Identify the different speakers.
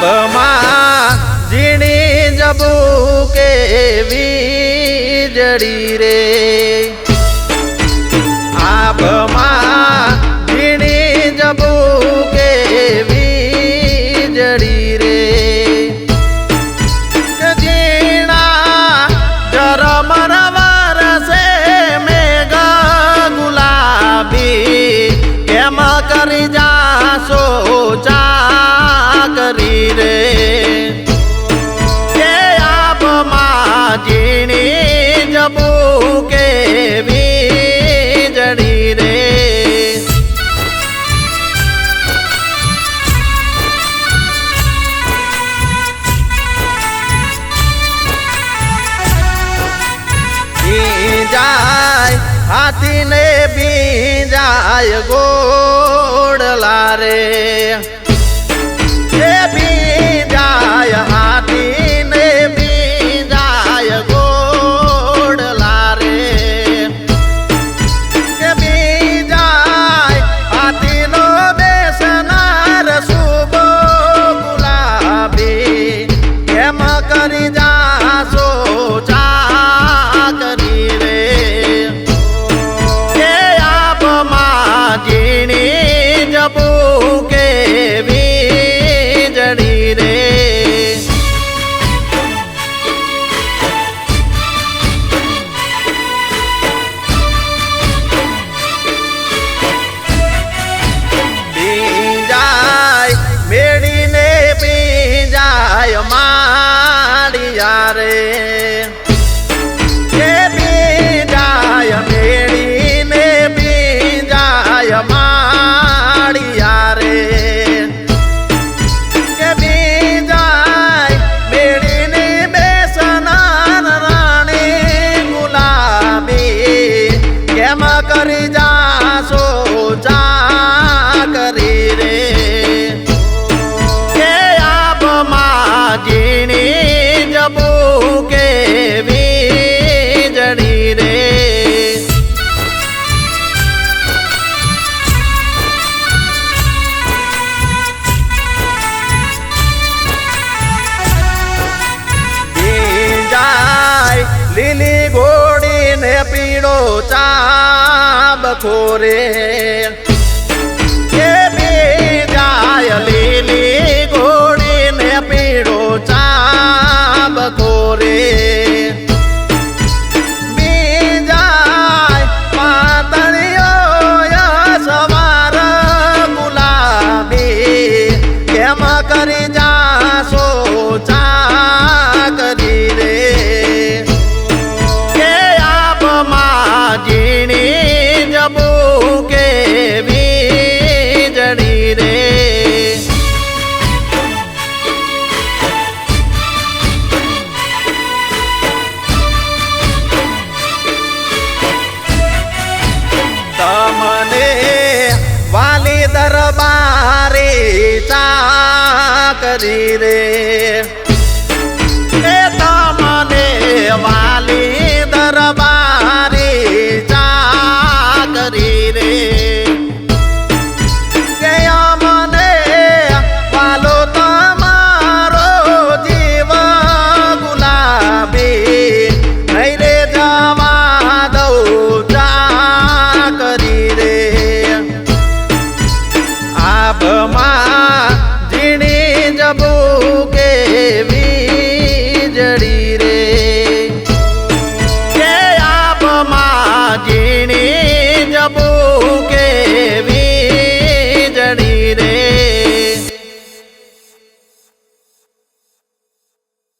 Speaker 1: જબમાં ઝીણી જબુ કેવી જડી રે. આબમાં ઝીણી જબુ કેવી જડી રે ઝીણા જરમર વરસે મેઘા ગુલાબી, એમાં કરી જાશો ચા મૂકે વીજળી રે. જાય હાથીને બીજાય ગોડલા રે. ચાબ ખોરે એ બે જાય લીલી ઘોડીને પીળો ચાબ ખોરે કરી રે.